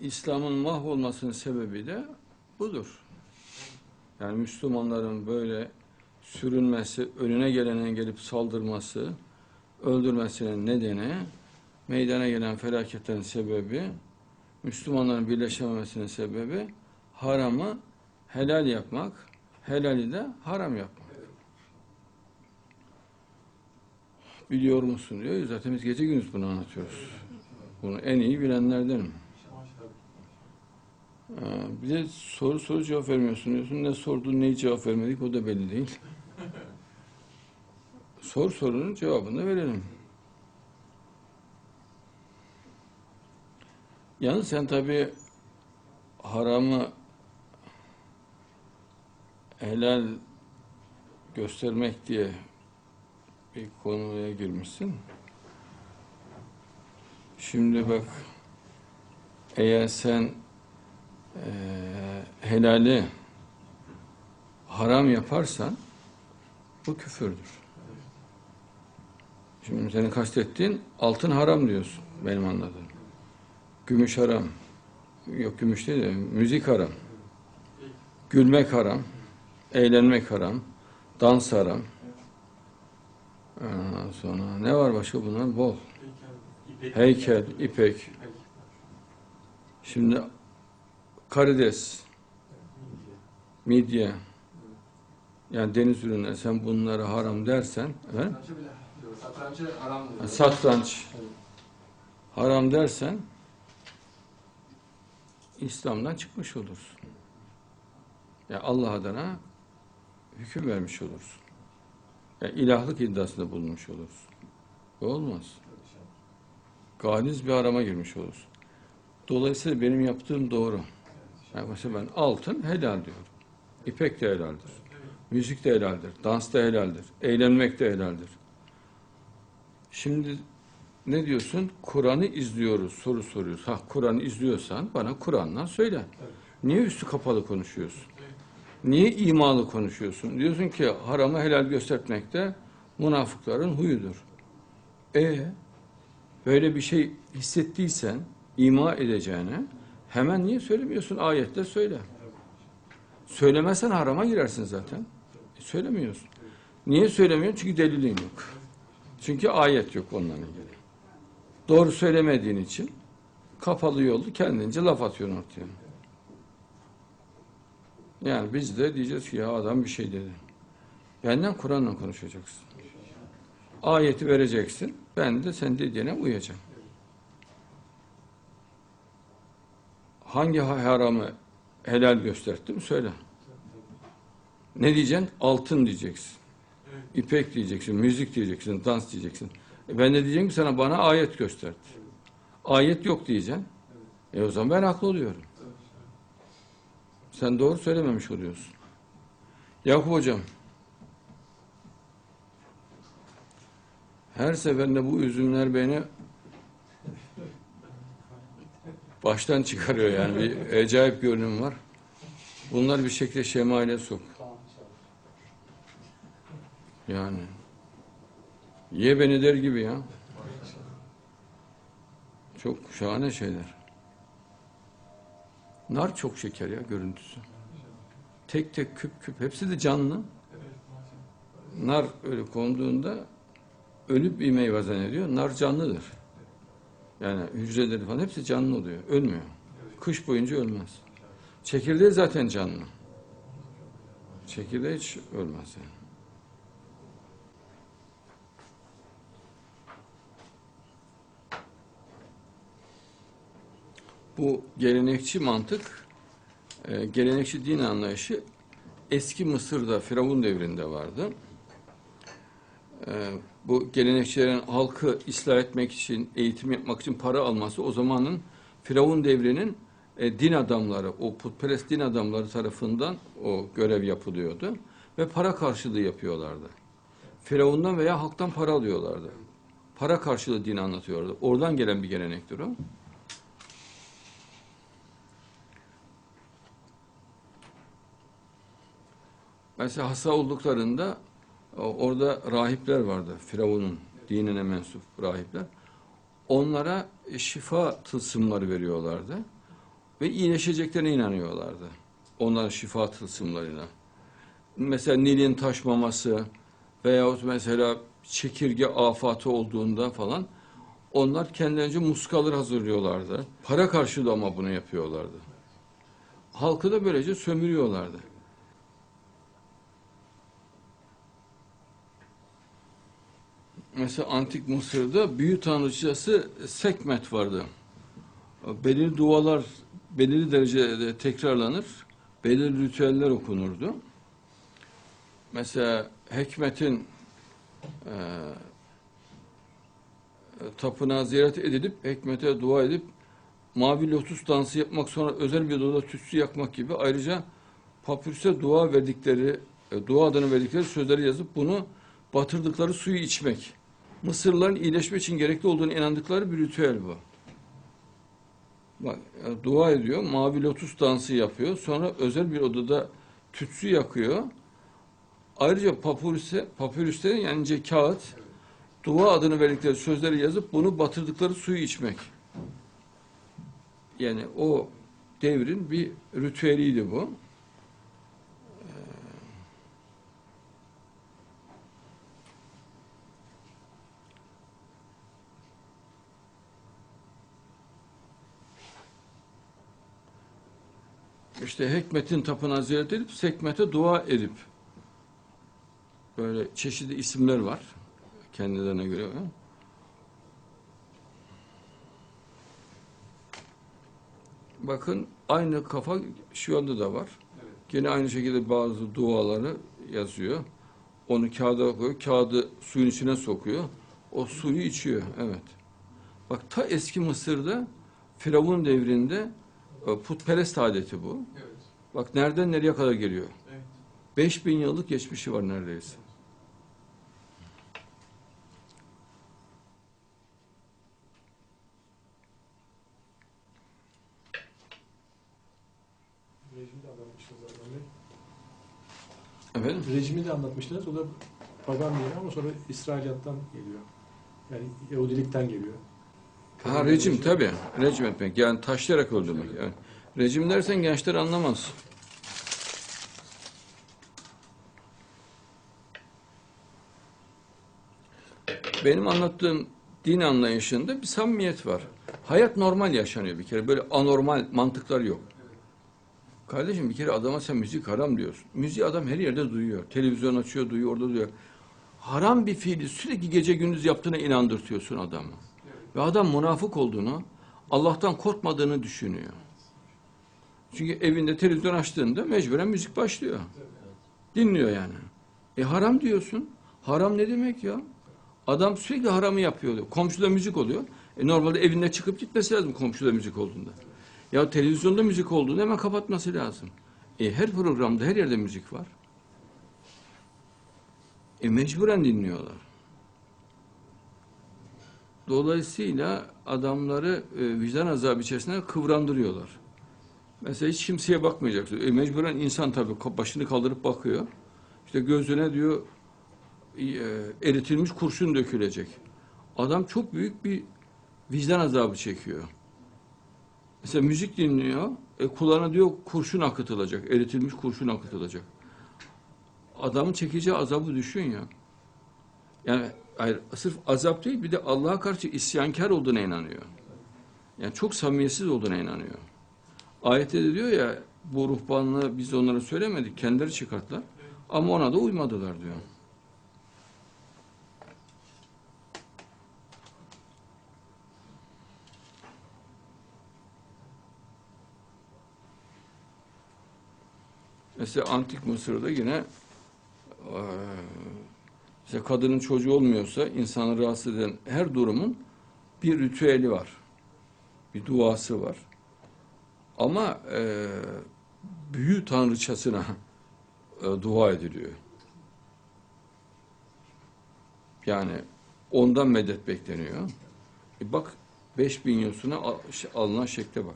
İslam'ın mahvolmasının sebebi de budur. Yani Müslümanların böyle sürünmesi, önüne gelene gelip saldırması, öldürmesinin nedeni, meydana gelen felaketlerin sebebi, Müslümanların birleşememesinin sebebi, haramı helal yapmak, helali de haram yapmak. Biliyor musun diyor. Zaten biz gece gündüz bunu anlatıyoruz. Bunu en iyi bilenlerdenim. Ee, Bir de soru soru cevap vermiyorsun diyorsun. Ne sordun, neyi cevap vermedik o da belli değil. Sor sorunun cevabını da verelim. Yalnız sen tabi haramı helal göstermek diye bir konuya girmişsin. Şimdi bak eğer sen helali haram yaparsan bu küfürdür. Şimdi senin kastettiğin altın haram diyorsun benim anladığım. Gümüş haram. Yok gümüş değil de müzik haram. Gülmek haram. Eğlenmek haram. Dans haram. Ondan sonra ne var başka bunlar? Bol. Heykel, ipek. Şimdi karides, midye, yani deniz ürünleri sen bunları haram dersen, evet? Satrancı haram diyor. satranç haram dersen İslam'dan çıkmış olursun. Ya Allah adına hüküm vermiş olursun. Ya ilahlık iddiasında bulunmuş olursun. Bu olmaz. Galiz bir arama girmiş olursun. Dolayısıyla benim yaptığım doğru. Yani mesela ben altın helal diyorum. İpek de helaldir. Müzik de helaldir. Dans da helaldir. Eğlenmek de helaldir. Şimdi ne diyorsun? Kur'an'ı izliyoruz, soru soruyoruz. Ha Kur'an'ı izliyorsan bana Kur'an'dan söyle. Niye üstü kapalı konuşuyorsun? Niye imalı konuşuyorsun? Diyorsun ki haramı helal göstermek de münafıkların huyudur. E böyle bir şey hissettiysen ima edeceğine hemen niye söylemiyorsun? Ayette söyle. Söylemezsen harama girersin zaten. E, söylemiyorsun. Niye söylemiyorsun? Çünkü delilin yok. Çünkü ayet yok onunla ilgili. Doğru söylemediğin için kapalı yollu kendince laf atıyorsun ortaya. Yani biz de diyeceğiz ki ya adam bir şey dedi. Benden Kur'an'la konuşacaksın. Ayeti vereceksin. Ben de sen dediğine uyacağım. Hangi haramı helal gösterdim söyle. Ne diyeceksin? Altın diyeceksin. İpek diyeceksin, müzik diyeceksin, dans diyeceksin. E ben de diyeceğim ki sana bana ayet gösterdi. Ayet yok diyeceksin. E o zaman ben haklı oluyorum. Sen doğru söylememiş oluyorsun. Yakup hocam. Her seferinde bu üzümler beni baştan çıkarıyor yani bir acayip görünüm var. Bunlar bir şekilde şemale sok. Yani. Ye beni der gibi ya. Çok şahane şeyler. Nar çok şeker ya görüntüsü. Tek tek küp küp hepsi de canlı. Nar öyle konduğunda ölüp bir meyve zannediyor. Nar canlıdır. Yani hücreleri falan hepsi canlı oluyor. Ölmüyor. Kış boyunca ölmez. Çekirdeği zaten canlı. Çekirdeği hiç ölmez yani. Bu gelenekçi mantık, e, gelenekçi din anlayışı eski Mısır'da Firavun devrinde vardı. E, bu gelenekçilerin halkı ıslah etmek için, eğitim yapmak için para alması o zamanın Firavun devrinin e, din adamları, o putperest din adamları tarafından o görev yapılıyordu ve para karşılığı yapıyorlardı. Firavundan veya halktan para alıyorlardı. Para karşılığı din anlatıyordu. Oradan gelen bir gelenektir o. Mesela hasta olduklarında orada rahipler vardı. Firavun'un dinine mensup rahipler. Onlara e, şifa tılsımları veriyorlardı. ve iyileşeceklerine inanıyorlardı. Onların şifa tılsımlarıyla. Mesela Nil'in taşmaması veyahut mesela çekirge afatı olduğunda falan onlar kendilerince muskalar hazırlıyorlardı. Para karşılığı ama bunu yapıyorlardı. Halkı da böylece sömürüyorlardı. Mesela antik Mısır'da büyü tanrıçası Sekmet vardı. Belirli dualar belirli derecede tekrarlanır. Belirli ritüeller okunurdu. Mesela Hekmet'in e, tapınağı ziyaret edilip Hekmet'e dua edip mavi lotus dansı yapmak sonra özel bir odada tütsü yakmak gibi ayrıca papyrus'e dua verdikleri e, dua adını verdikleri sözleri yazıp bunu batırdıkları suyu içmek. Mısırlıların iyileşme için gerekli olduğunu inandıkları bir ritüel bu. Bak e, dua ediyor, mavi lotus dansı yapıyor. Sonra özel bir odada tütsü yakıyor. Ayrıca papyrus'e, papyrus'te yani kağıt dua adını verdikleri sözleri yazıp bunu batırdıkları suyu içmek. Yani o devrin bir ritüeliydi bu. İşte Hekmet'in tapınağı ziyaret edip Sekmet'e dua edip böyle çeşitli isimler var kendilerine göre. Bakın aynı kafa şu anda da var. Evet. Gene aynı şekilde bazı duaları yazıyor. Onu kağıda koyuyor. Kağıdı suyun içine sokuyor. O suyu içiyor. Evet. Bak ta eski Mısır'da Firavun devrinde putperest adeti bu. Evet. Bak nereden nereye kadar geliyor. Evet. 5000 yıllık geçmişi var neredeyse. Rejimi de anlatmıştınız Adnan Bey. Efendim? Rejimi de anlatmıştınız. O da pagan bir ama sonra İsrailiyattan geliyor. Yani Yahudilikten geliyor. Ha rejim tabii. Rejim etmek. Yani taşlayarak öldürmek. Evet. Rejim dersen gençler anlamaz. Benim anlattığım din anlayışında bir samimiyet var. Hayat normal yaşanıyor bir kere. Böyle anormal mantıklar yok. Kardeşim bir kere adama sen müzik haram diyorsun. Müziği adam her yerde duyuyor. Televizyon açıyor, duyuyor, orada duyuyor. Haram bir fiili sürekli gece gündüz yaptığına inandırtıyorsun adamı. Ve adam münafık olduğunu, Allah'tan korkmadığını düşünüyor. Çünkü evinde televizyon açtığında mecburen müzik başlıyor. Dinliyor yani. E haram diyorsun. Haram ne demek ya? Adam sürekli haramı yapıyor. diyor. Komşuda müzik oluyor. E normalde evinde çıkıp gitmesi lazım komşuda müzik olduğunda. Ya televizyonda müzik olduğunda hemen kapatması lazım. E her programda her yerde müzik var. E mecburen dinliyorlar. Dolayısıyla adamları e, vicdan azabı içerisinde kıvrandırıyorlar. Mesela hiç kimseye bakmayacaksın. E, mecburen insan tabii başını kaldırıp bakıyor. İşte gözüne diyor e, eritilmiş kurşun dökülecek. Adam çok büyük bir vicdan azabı çekiyor. Mesela müzik dinliyor. E, kulağına diyor kurşun akıtılacak. Eritilmiş kurşun akıtılacak. Adamın çekeceği azabı düşün ya. Yani hayır, sırf azap değil bir de Allah'a karşı isyankar olduğuna inanıyor. Yani çok samimiyetsiz olduğuna inanıyor. Ayette de diyor ya bu ruhbanlığı biz onlara söylemedik. Kendileri çıkarttılar. Ama ona da uymadılar diyor. Mesela Antik Mısır'da yine mesela kadının çocuğu olmuyorsa insanı rahatsız eden her durumun bir ritüeli var. Bir duası var. Ama eee büyü tanrıçasına e, dua ediliyor. Yani ondan medet bekleniyor. E bak 5000 yıl sonra al- alınan şekle bak.